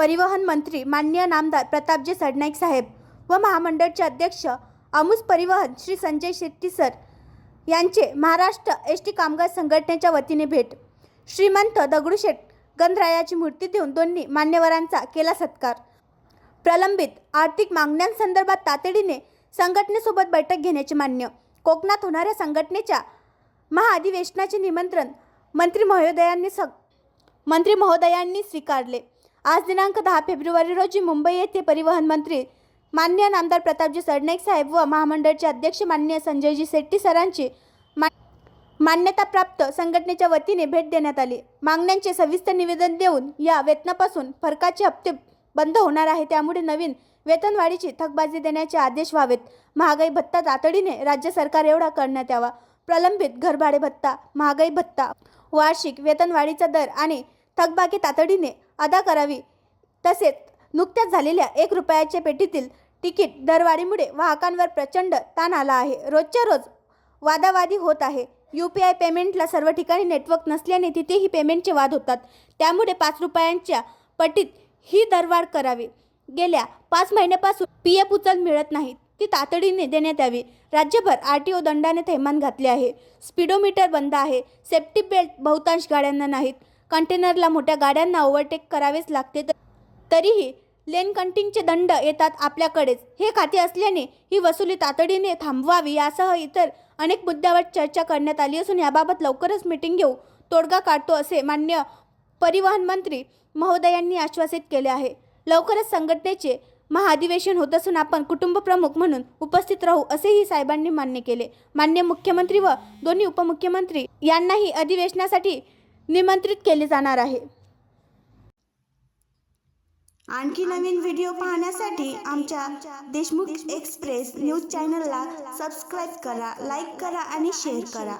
परिवहन मंत्री माननीय नामदार प्रतापजी सरनाईक साहेब व महामंडळचे अध्यक्ष अमुस परिवहन श्री संजय शेट्टी सर यांचे महाराष्ट्र एस टी कामगार संघटनेच्या वतीने भेट. श्रीमंत दगडूशेठ गणरायाची मूर्ती देऊन दोन्ही मान्यवरांचा केला सत्कार. प्रलंबित आर्थिक मागण्यांसंदर्भात तातडीने संघटनेसोबत बैठक घेण्याचे मान्य. कोकणात होणाऱ्या संघटनेच्या महाअधिवेशनाचे निमंत्रण मंत्री महोदयांनी स मंत्री महोदयांनी स्वीकारले. आज दिनांक दहा फेब्रुवारी रोजी मुंबई येथे परिवहन मंत्री मान्य नामदार प्रतापजी सरनाईक साहेब व महामंडळचे अध्यक्ष मान्य संजयजी शेट्टी सरांची मा मान्यताप्राप्त संघटनेच्या वतीने भेट देण्यात आली. मागण्यांचे सविस्तर निवेदन देऊन या वेतनापासून फरकाचे हप्ते बंद होणार आहे. त्यामुळे नवीन वेतनवाढीची थकबाजी देण्याचे आदेश व्हावेत. महागाई भत्ता तातडीने राज्य सरकार एवढा करण्यात यावा. प्रलंबित घरभाडे भत्ता महागाई भत्ता वार्षिक वेतनवाढीचा दर आणि थकबाकी तातडीने अदा करावी. तसेच नुकत्याच झालेल्या एक रुपयाच्या पेटीतील तिकीट दरवाढीमुळे वाहकांवर प्रचंड ताण आला आहे. रोजच्या रोज वादावादी होत आहे. यू पी आय पेमेंटला सर्व ठिकाणी नेटवर्क नसल्याने तिथेही पेमेंटचे वाद होतात. त्यामुळे पाच रुपयांच्या पटीत ही दरवाढ करावी. गेल्या पाच महिन्यापासून पी एफ उचल मिळत नाही. ती तातडीने देण्यात यावी. राज्यभर आर टी ओ दंडाने थैमान घातले आहे. स्पीडोमीटर बंद आहे. सेफ्टी बेल्ट बहुतांश गाड्यांना नाहीत. कंटेनरला मोठ्या गाड्यांना ओव्हरटेक करावेच लागते. तरीही लेन कंटिंगचे दंड येतात आपल्याकडेच. हे खाते असल्याने ही वसुली तातडीने थांबवावी यासह इतर अनेक मुद्द्यावर चर्चा करण्यात आली असून याबाबत लवकरच मिटिंग घेऊ तोडगा काढतो असे मान्य परिवहन मंत्री महोदयांनी आश्वासित केले आहे. लवकरच संघटनेचे महाअधिवेशन होत असून आपण कुटुंब प्रमुख म्हणून उपस्थित राहू असेही साहेबांनी मान्य केले. मान्य मुख्यमंत्री व दोन्ही उपमुख्यमंत्री यांनाही अधिवेशनासाठी निमंत्रित केले जाणार आहे. आणखी नवीन व्हिडिओ पाहण्यासाठी आमच्या देशमुख एक्सप्रेस न्यूज चॅनलला सबस्क्राईब करा लाईक करा आणि शेअर करा.